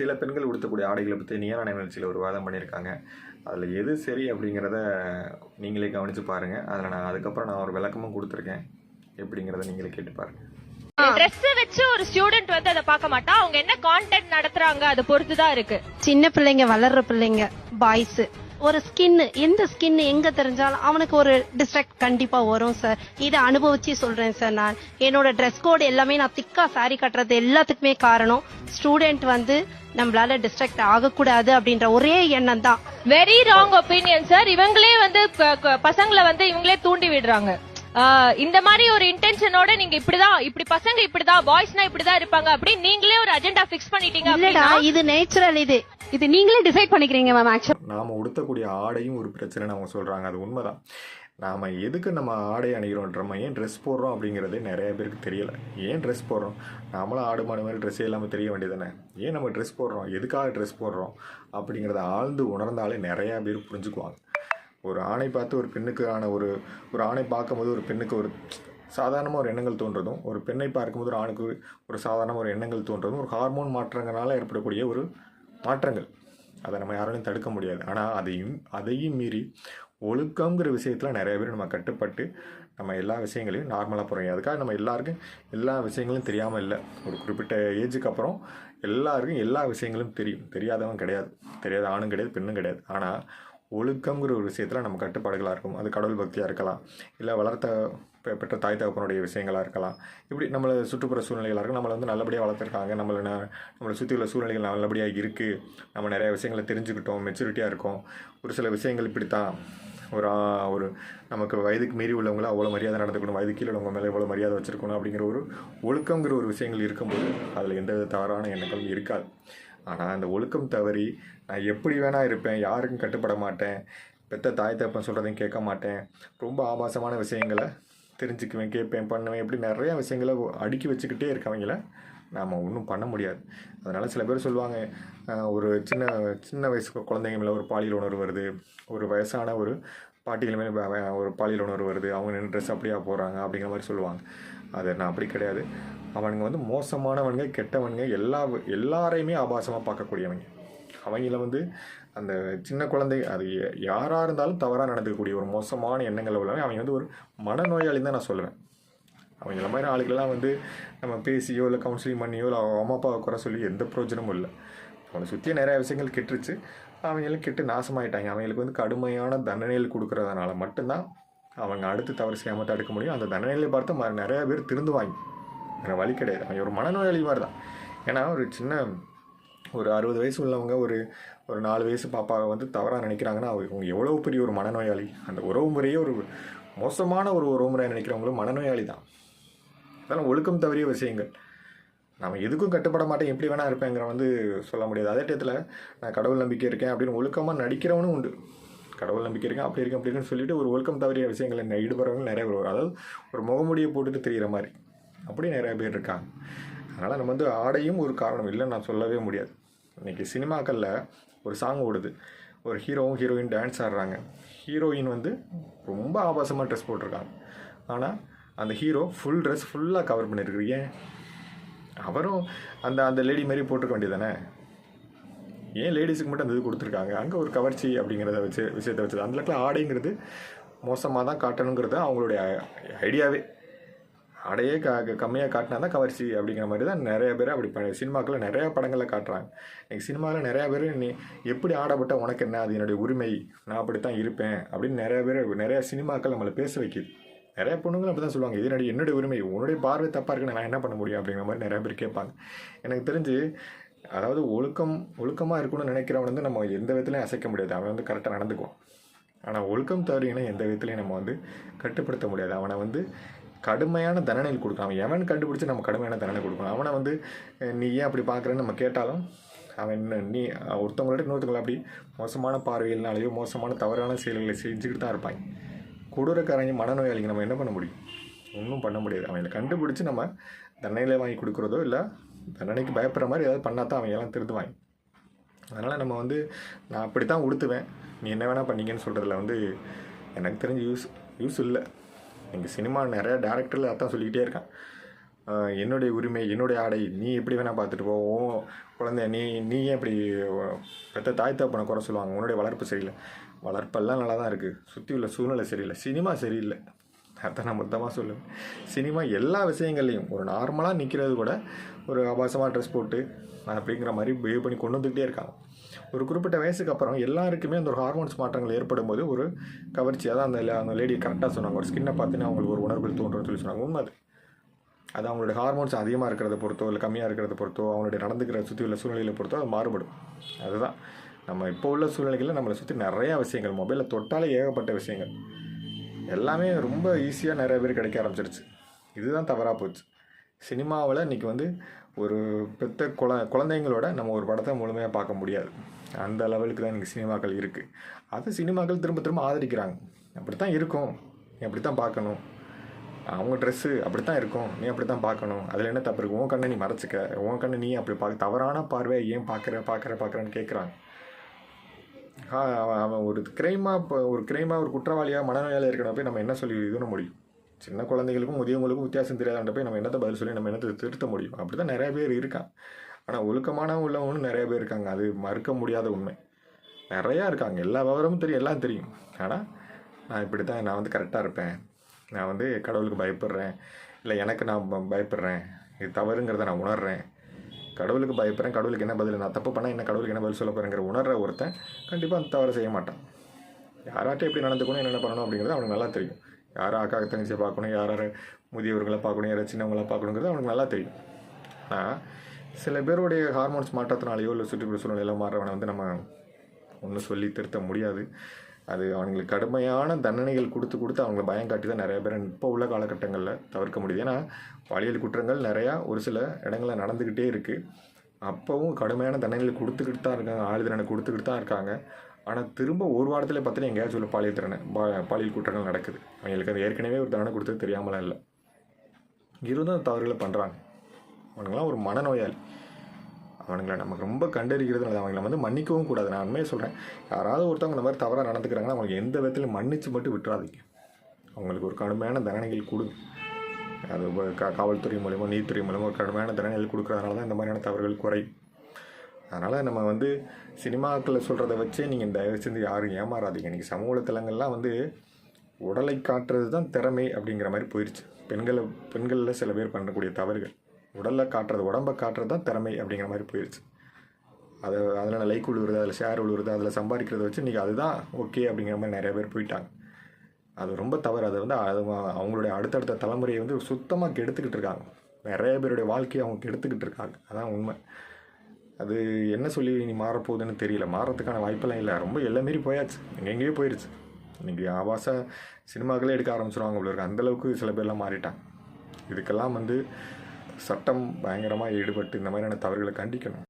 சில பெண்கள் உடுத்தக்கூடிய ஆடைகளை பற்றி நீயான நிகழ்ச்சியில் ஒரு வாதம் பண்ணியிருக்காங்க. அதில் எது சரி அப்படிங்கிறத நீங்களே கவனித்து பாருங்கள் அதில் நான் அதுக்கப்புறம் நான் ஒரு விளக்கமும் கொடுத்துருக்கேன். எப்படிங்கிறத நீங்களே கேட்டு பாருங்கள் ட்ரெஸ் வச்சு ஒரு ஸ்டூடெண்ட் வந்து அதை பார்க்க மாட்டா. அவங்க என்ன கான்டென்ட் நடத்துறாங்க அதை பொறுத்து தான் இருக்கு. சின்ன பிள்ளைங்க வளர்ற பிள்ளைங்க பாய்ஸ் ஒரு ஸ்கின் எந்த ஸ்கின் எங்க தெரிஞ்சாலும் அவனுக்கு ஒரு டிஸ்ட்ராக்ட் கண்டிப்பா வரும் சார் இதை அனுபவிச்சு சொல்றேன் சார் நான். என்னோட ட்ரெஸ் கோட் எல்லாமே நான் திக்கா சாரி கட்டுறது எல்லாத்துக்குமே காரணம் ஸ்டூடெண்ட் வந்து நம்மளால டிஸ்ட்ராக்ட் ஆகக்கூடாது அப்படின்ற ஒரே எண்ணம் தான் வெரி ராங் ஒப்பீனியன் சார் இவங்களே வந்து பசங்களை வந்து இவங்களே தூண்டி விடுறாங்க. இந்த மாதிரி ஒரு இன்டென்ஷனோட நீங்க இப்படிதான் இப்படி பசங்க இப்படிதான் பாய்ஸ்னா இப்படிதான் இருப்பாங்க அப்படின்னு நீங்களே ஒரு அஜெண்டா பிக்ஸ் பண்ணிட்டீங்க இல்லடா அப்படின்னா இது நேச்சுரல் இது. இது நீங்களே டிசைட் பண்ணிக்கிறீங்க மேம் ஆக்சுவலி நாம் உடுத்தக்கூடிய ஆடையும் ஒரு பிரச்சனைன்னு அவங்க சொல்கிறாங்க அது உண்மைதான். நாம் எதுக்கு நம்ம ஆடை அணிகிறோன்ற நம்ம ஏன் ட்ரெஸ் போடுறோம் அப்படிங்கிறது நிறைய பேருக்கு தெரியல. ஏன் ட்ரெஸ் போடுறோம்? நாமளும் ஆடு மாடு மாதிரி ட்ரெஸ்ஸே இல்லாமல் தெரிய வேண்டியதானே ஏன் நம்ம ட்ரெஸ் போடுறோம்? எதுக்காக ட்ரெஸ் போடுறோம்? அப்படிங்கிறத ஆழ்ந்து உணர்ந்தாலே நிறையா பேர் புரிஞ்சுக்குவாங்க. ஒரு ஆணை பார்த்து ஒரு பெண்ணுக்கான ஒரு ஒரு ஆணை பார்க்கும்போது ஒரு பெண்ணுக்கு ஒரு சாதாரணமாக ஒரு எண்ணங்கள் தோன்றதும் ஒரு பெண்ணை பார்க்கும்போது ஒரு ஆணுக்கு ஒரு சாதாரண ஒரு எண்ணங்கள் தோன்றதும் ஒரு ஹார்மோன் மாற்றங்களால் ஏற்படக்கூடிய ஒரு மாற்றங்கள். அதை நம்ம யாராலையும் தடுக்க முடியாது. ஆனால் அதையும் அதையும் மீறி ஒழுக்கங்கிற விஷயத்தில் நிறைய பேர் நம்ம கட்டுப்பட்டு நம்ம எல்லா விஷயங்களையும் நார்மலாக போகிறோம் அதுக்காக நம்ம எல்லாருக்கும் எல்லா விஷயங்களும் தெரியாமல் இல்லை. ஒரு குறிப்பிட்ட ஏஜுக்கு அப்புறம் எல்லாருக்கும் எல்லா விஷயங்களும் தெரியும். தெரியாதவன் கிடையாது. தெரியாத ஆணும் கிடையாது பெண்ணும் கிடையாது. ஆனால் ஒழுக்கங்கிற ஒரு விஷயத்தில் நம்ம கட்டுப்பாடுகளாக இருக்கும். அது கடவுள் பக்தியாக இருக்கலாம். இல்லை வளர்த்த பெற்ற தாய் தகப்பனுடைய விஷயங்களாக இருக்கலாம். இப்படி நம்மளை சுற்றுப்புற சூழ்நிலைகளாக இருக்கும் நம்மளை வந்து நல்லபடியாக வளர்த்துருக்காங்க. நம்மளை ந- நம்மளை சுற்றி உள்ள சூழ்நிலைகள் நல்லபடியாக இருக்குது நம்ம நிறைய விஷயங்களை தெரிஞ்சுக்கிட்டோம் மெச்சூரிட்டியாக இருக்கும். ஒரு சில விஷயங்கள் இப்படி தான் ஒரு ஒரு நமக்கு வயதுக்கு மீறி உள்ளவங்கள அவ்வளோ மரியாதை நடந்துக்கணும். வயது கீழே உள்ளவங்க மேலே இவ்வளோ மரியாதை வச்சுருக்கணும் அப்படிங்கிற ஒரு ஒழுக்கங்கிற ஒரு விஷயங்கள் இருக்கும்போது அதில் எந்த வித தவறான எண்ணங்களும் இருக்காது. ஆனால் அந்த ஒழுக்கம் தவறி நான் எப்படி வேணால் இருப்பேன் யாருக்கும் கட்டுப்பட மாட்டேன் பெத்த தாய் தப்பன் சொல்கிறதையும் கேட்க மாட்டேன். ரொம்ப ஆபாசமான விஷயங்களை தெரிஞ்சுக்குவேன் கேட்பேன் பண்ணுவேன். இப்படி நிறையா விஷயங்களை அடுக்கி வச்சுக்கிட்டே இருக்கவங்கள நாம் ஒன்றும் பண்ண முடியாது. அதனால் சில பேர் சொல்லுவாங்க ஒரு சின்ன சின்ன வயசு குழந்தைங்க மேலே ஒரு பாலியல் உணர்வு வருது. ஒரு வயசான ஒரு பாட்டிகள் மேலே ஒரு பாலியல் உணர்வு வருது. அவங்க நின்று ட்ரெஸ் அப்படியா போகிறாங்க அப்படிங்கிற மாதிரி சொல்லுவாங்க. அது நான் அப்படி கிடையாது. அவனுங்க வந்து மோசமானவனுங்க கெட்டவனுங்க எல்லா எல்லாரையுமே ஆபாசமாக பார்க்கக்கூடியவங்க. அவங்கள வந்து அந்த சின்ன குழந்தை அது யாராக இருந்தாலும் தவறாக நடந்துக்கக்கூடிய ஒரு மோசமான எண்ணங்கள் உள்ளவங்க அவங்க வந்து ஒரு மனநோயாளின்னு தான் நான் சொல்லுவேன். அவங்கள மாதிரி ஆளுக்கெல்லாம் வந்து நம்ம பேசியோ இல்லை கவுன்சிலிங் பண்ணியோ இல்லை அவங்க அம்மா அப்பாவை குறை சொல்லி எந்த பிரயோஜனமும் இல்லை. அவனை சுற்றி நிறையா விஷயங்கள் கெட்டுருச்சு. அவங்களும் கெட்டு நாசமாயிட்டாங்க. அவங்களுக்கு வந்து கடுமையான தண்டனைகள் கொடுக்கறதுனால மட்டும்தான் அவங்க அடுத்து தவறு செய்யாமல் தடுக்க முடியும். அந்த தண்டனைகளை பார்த்து ம- நிறையா பேர் திருந்துவாங்க. வேறு வழி கிடையாது. அவங்க ஒரு மனநோயாளி மாதிரி தான் ஏன்னா ஒரு சின்ன ஒரு அறுபது வயசு உள்ளவங்க ஒரு ஒரு நாலு வயசு பாப்பாவை வந்து தவறாக நினைக்கிறாங்கன்னா அவங்க எவ்வளோ பெரிய ஒரு மனநோயாளி? அந்த உறவு முறையே ஒரு மோசமான ஒரு உறவு முறையை நினைக்கிறவங்களும் மனநோயாளி தான் அதெல்லாம் ஒழுக்கம் தவறிய விஷயங்கள். நம்ம எதுக்கும் கட்டுப்பட மாட்டேன் எப்படி வேணா இருப்பேங்கிற வந்து சொல்ல முடியாது. அதே டயத்தில் நான் கடவுள் நம்பிக்கை இருக்கேன் அப்படின்னு ஒழுக்கமாக நடிக்கிறவனும் உண்டு. கடவுள் நம்பிக்கை இருக்கேன் அப்படி இருக்கேன் அப்படி இருக்குன்னு சொல்லிட்டு ஒரு ஒழுக்கம் தவறிய விஷயங்களை ஈடுபடுறவங்க நிறைய பேர் வரும். அதாவது ஒரு முகமுடியை போட்டுட்டு தெரிகிற மாதிரி. அப்படி நிறைய பேர் இருக்காங்க. அதனால் நம்ம வந்து ஆடையும் ஒரு காரணம் இல்லைன்னு நான் சொல்லவே முடியாது. இன்றைக்கி சினிமாக்களில் ஒரு சாங் ஓடுது. ஒரு ஹீரோவும் ஹீரோயின் டான்ஸ் ஆடுறாங்க. ஹீரோயின் வந்து ரொம்ப ஆபாசமாக ட்ரெஸ் போட்டிருக்காங்க. ஆனால் அந்த ஹீரோ ஃபுல் ட்ரெஸ் ஃபுல்லாக கவர் பண்ணியிருக்கு ஏன்? அவரும் அந்த அந்த லேடி மாதிரி போட்டிருக்க வேண்டியதானே ஏன் லேடிஸுக்கு மட்டும் அந்த இது கொடுத்துருக்காங்க? அங்கே ஒரு கவர்ச்சி அப்படிங்கிறத வச்சு விஷயத்தை வச்சது அந்த இடத்துல ஆடைங்கிறது மோசமாக தான் காட்டணுங்கிறது அவங்களுடைய ஐடியாவே ஆடையே க கம்மியாக காட்டினா தான் கவர்ச்சி அப்படிங்கிற மாதிரி தான் நிறைய பேர் அப்படி பண்ண சினிமாக்களில் நிறையா படங்களில் காட்டுறாங்க. இன்றைக்கி சினிமாவில் நிறையா பேர் நீ எப்படி ஆடப்பட்ட உனக்கு என்ன? அது என்னுடைய உரிமை. நான் அப்படி தான் இருப்பேன். அப்படின்னு நிறையா பேர் நிறையா சினிமாக்கள் நம்மளை பேச வைக்கிது. நிறைய பொண்ணுங்களும் அப்படி தான் சொல்லுவாங்க. இது என்னுடைய என்னுடைய உரிமை? உன்னுடைய பார்வை தப்பாக இருக்குன்னு நான் என்ன பண்ண முடியும் அப்படிங்கிற மாதிரி நிறைய பேர் கேட்பாங்க. எனக்கு தெரிஞ்சு அதாவது ஒழுக்கம் ஒழுக்கமாக இருக்கணும்னு நினைக்கிறவன் வந்து நம்ம எந்த விதத்துலையும் அசைக்க முடியாது. அவன் வந்து கரெக்டாக நடந்துக்குவான். ஆனால் ஒழுக்கம் தவறினா எந்த விதத்துலையும் நம்ம வந்து கட்டுப்படுத்த முடியாது. அவனை வந்து கடுமையான தண்டனைகள் கொடுக்கணும். அவன் எவன் கண்டுபிடிச்சி நம்ம கடுமையான தண்டனை கொடுக்கணும்? அவனை வந்து நீ ஏன் அப்படி பார்க்குறேன்னு நம்ம கேட்டாலும் அவன் நீ ஒருத்தவங்கள்ட்ட இன்னொருத்தவங்களை அப்படி மோசமான பார்வைகள்னாலேயோ மோசமான தவறான செயல்களை செஞ்சுக்கிட்டு தான் இருப்பாங்க கொடூரக்காரங்க மனநோயாளிங்க நம்ம என்ன பண்ண முடியும்? ஒன்றும் பண்ண முடியாது. அவங்களை கண்டுபிடிச்சி நம்ம தண்டனையில் வாங்கி கொடுக்குறதோ இல்லை தண்டனைக்கு பயப்படுற மாதிரி ஏதாவது பண்ணால் தான் அவங்க எல்லாம் திருந்துவாங்க. அதனால் நம்ம வந்து நான் அப்படி தான் உடுத்துவேன். நீ என்ன வேணால் பண்ணீங்கன்னு சொல்கிறதுல வந்து எனக்கு தெரிஞ்ச யூஸ் யூஸ் இல்லை. எங்கள் சினிமா நிறையா டேரக்டரில் அதான் சொல்லிக்கிட்டே இருக்கான். என்னுடைய உரிமை என்னுடைய ஆடை நீ எப்படி வேணால் பார்த்துட்டு போவோம் குழந்தை நீ நீ ஏன் இப்படி பெற்ற தாய் தகப்பனை குறை சொல்லுவாங்க? உன்னுடைய வளர்ப்பு சரியில்லை. வளர்ப்பெல்லாம் நல்லா தான் இருக்குது சுற்றி உள்ள சூழ்நிலை சரியில்லை. சினிமா சரியில்லை. அதை நான் மொத்தமாக சொல்லுவேன். சினிமா எல்லா விஷயங்கள்லையும் ஒரு நார்மலாக நிற்கிறது கூட ஒரு ஆபாசமாக ட்ரெஸ் போட்டு அப்படிங்கிற மாதிரி பிஹேவ் பண்ணி கொண்டு வந்துக்கிட்டே இருக்காங்க. ஒரு குறிப்பிட்ட வயசுக்கு அப்புறம் எல்லாருக்குமே அந்த ஒரு ஹார்மோன்ஸ் மாற்றங்கள் ஏற்படும் போது ஒரு கவர்ச்சி. அதான் அந்த அந்த லேடி கரெக்டாக சொன்னாங்க. ஒரு ஸ்கின்னை பார்த்துன்னு அவங்களுக்கு ஒரு உணர்வுகள் தோன்றும்னு சொல்லி சொன்னாங்க. உண்மை அது. அது அவங்களுடைய ஹார்மோன்ஸ் அதிகமாக இருக்கிறத பொறுத்தோ இல்லை கம்மியாக இருக்கிறத பொறுத்தோ அவங்களுடைய நடந்துக்கிற சுற்றி உள்ள சூழ்நிலையை பொறுத்தோ அது மாறுபடும். அதுதான். நம்ம இப்போ உள்ள சூழ்நிலைகளில் நம்மளை சுற்றி நிறையா விஷயங்கள் மொபைலில் தொட்டாலே ஏகப்பட்ட விஷயங்கள். எல்லாமே ரொம்ப ஈஸியாக நிறைய பேர் கிடைக்க ஆரம்பிச்சிருச்சு. இதுதான் தவறாக போச்சு. சினிமாவில் இன்றைக்கி வந்து ஒரு பெத்த குழ குழந்தைங்களோட நம்ம ஒரு படத்தை முழுமையாக பார்க்க முடியாது. அந்த லெவலுக்கு தான் இன்றைக்கி சினிமாக்கள் இருக்குது அது சினிமாக்கள் திரும்ப திரும்ப ஆதரிக்கிறாங்க. அப்படி தான் இருக்கும். நீ அப்படி தான் பார்க்கணும். அவங்க ட்ரெஸ்ஸு அப்படி தான் இருக்கும். நீ அப்படி தான் பார்க்கணும். அதில் என்ன தப்பு இருக்குது உன் கண்ணை நீ மறைச்சிக்க. உன் கண்ணை நீ அப்படி பார்க்க தவறான பார்வையை ஏன் பார்க்குற பார்க்குற பார்க்குறன்னு கேட்குறாங்க அவன் அவன் ஒரு கிரைமாக இப்போ ஒரு கிரைமாக ஒரு குற்றவாளியாக மனநோயாளியாக இருக்கிற போய் நம்ம என்ன சொல்லி இது பண்ண முடியும்? சின்ன குழந்தைகளுக்கும் முதியவங்களுக்கும் வித்தியாசம் தெரியாதாண்ட போய் நம்ம என்னத்தை பதில் சொல்லி நம்ம என்னத்தை திருத்த முடியும்? அப்படி தான் நிறைய பேர் இருக்கான் ஆனால் ஒழுக்கமான உள்ளவங்களும் நிறைய பேர் இருக்காங்க. அது மறுக்க முடியாத உண்மை. நிறையா இருக்காங்க. எல்லா விவரமும் தெரியும் எல்லாம் தெரியும். ஆனால் நான் இப்படி தான் நான் வந்து கரெக்டாக இருப்பேன். நான் வந்து கடவுளுக்கு பயப்படுறேன். இல்லை எனக்கு நான் ப- பயப்படுறேன். இது தவறுங்கிறத நான் உணர்றேன். கடவுளுக்கு பயப்படுறேன் கடவுளுக்கு என்ன பதில் நான் தப்பு பண்ணால் என்ன கடவுளுக்கு என்ன பதில் சொல்ல போகிறேங்கிற உணர்ற ஒருத்தன் கண்டிப்பாக அந்த தவறு செய்ய மாட்டான். யாராட்டும் எப்படி நடந்துக்கணும் என்னென்ன பண்ணணும் அப்படிங்கிறது அவனுக்கு நல்லா தெரியும். யாரை அக்கா தங்கச்சியை பார்க்கணும் யார் யாரை முதியவர்களை பார்க்கணும் யாரை சின்னவங்களை பார்க்கணுங்கிறது அவனுக்கு நல்லா தெரியும். ஆனால் சில பேருடைய ஹார்மோன்ஸ் மாற்றத்தினாலேயோ இல்லை சுற்றுப்புற சூழ்நிலையில் மாறுறவனை வந்து நம்ம ஒன்றும் சொல்லி திருத்த முடியாது. அது அவங்களுக்கு கடுமையான தண்டனைகள் கொடுத்து கொடுத்து அவங்களை பயம் காட்டி தான் நிறைய பேர் இப்போ உள்ள காலகட்டங்களில் தவிர்க்க முடியுது. ஏன்னா பாலியல் குற்றங்கள் நிறையா ஒரு சில இடங்களில் நடந்துக்கிட்டே இருக்குது அப்போவும் கடுமையான தண்டனைகள் கொடுத்துக்கிட்டு தான் இருக்காங்க ஆளுதிறனை கொடுத்துக்கிட்டு தான் இருக்காங்க. ஆனால் திரும்ப ஒரு வாரத்தில் பார்த்தீங்கன்னா எங்கேயாச்சும் உள்ள பாலியல் திறனை பா- பாலியல் குற்றங்கள் நடக்குது. அவங்களுக்கு அது ஏற்கனவே ஒரு தண்டனை கொடுத்தது தெரியாமலாம் இல்லை. இருந்தும் தவறுகளை பண்ணுறாங்க அவனுங்களாம் ஒரு மனநோயாளி. அவனுங்களை நமக்கு ரொம்ப கண்டறிகிறது நல்லது. அவங்களை வந்து மன்னிக்கவும் கூடாது. நான் உண்மையை சொல்கிறேன் யாராவது ஒருத்தவங்க இந்த மாதிரி தவறாக நடந்துக்கிறாங்கன்னா அவங்களுக்கு எந்த விதத்திலையும் மன்னிச்சு மட்டும் விட்டுறாதீங்க. அவங்களுக்கு ஒரு கடுமையான தண்டனைகள் கொடுங்க. அது கா- காவல்துறை மூலயமா நீதித்துறை மூலியமா ஒரு கடுமையான தண்டனைகள் கொடுக்கறதுனால தான் இந்த மாதிரியான தவறுகள் குறையும். அதனால் நம்ம வந்து சினிமாக்களில் சொல்கிறத வச்சே நீங்கள் தயவு செஞ்சு யாரும் ஏமாறாதீங்க. இன்றைக்கி சமூக தலங்கள்லாம் வந்து உடலை காட்டுறது தான் திறமை அப்படிங்கிற மாதிரி போயிடுச்சு பெண்களை பெண்களில் சில பேர் பண்ணக்கூடிய தவறுகள். உடலை காட்டுறது உடம்பை காட்டுறது தான் திறமை அப்படிங்கிற மாதிரி போயிடுச்சு அதை அதில் லைக் விழுவுறது அதில் ஷேர் விழுவுறது அதில் சம்பாதிக்கிறத வச்சு இன்றைக்கி அதுதான் ஓகே அப்படிங்கிற மாதிரி நிறைய பேர் போயிட்டாங்க. அது ரொம்ப தவறு. அது வந்து அது அவங்களுடைய அடுத்தடுத்த தலைமுறையை வந்து சுத்தமாக கெடுத்துக்கிட்டு இருக்காங்க. நிறைய பேருடைய வாழ்க்கையை அவங்க கெடுத்துக்கிட்டு இருக்காங்க. அதான் உண்மை. அது என்ன சொல்லி நீ மாறப்போகுதுன்னு தெரியல. மாறத்துக்கான வாய்ப்பெல்லாம் இல்லை. ரொம்ப எல்லாம் மீறி போயாச்சு. எங்கெங்கேயோ போயிடுச்சு இன்றைக்கி ஆபாச சினிமாக்களே எடுக்க ஆரம்பிச்சிருவாங்க போல இருக்கு. அந்தளவுக்கு சில பேர்லாம் மாறிட்டாங்க. இதுக்கெல்லாம் வந்து சட்டம் பயங்கரமாக ஈடுபட்டு இந்த மாதிரியான தவறுகளை கண்டிக்கணும்.